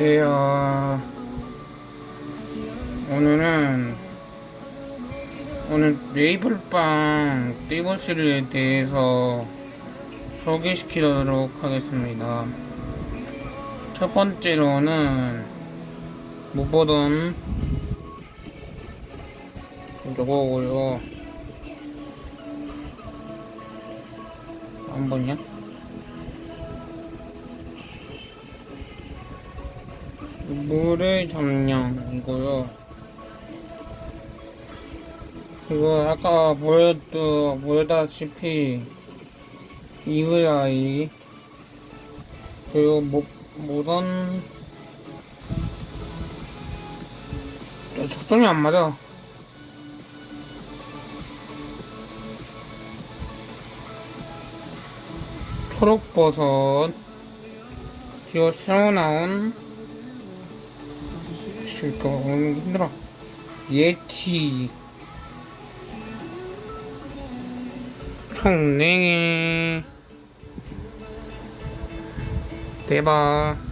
안녕하세요. 오늘은 오늘 네이블빵 띠고시에 대해서 소개시키도록 하겠습니다. 첫 번째로는 못 보던 요거고요. 한 번요? 물의 점령이고요. 이거 아까 보였도 보여다시피 EVI 그리고 모, 모던 야, 적성이 안 맞아. 초록버섯 이거 새로 나온 오는 게 힘들어. 예티. 총냉이. 대박.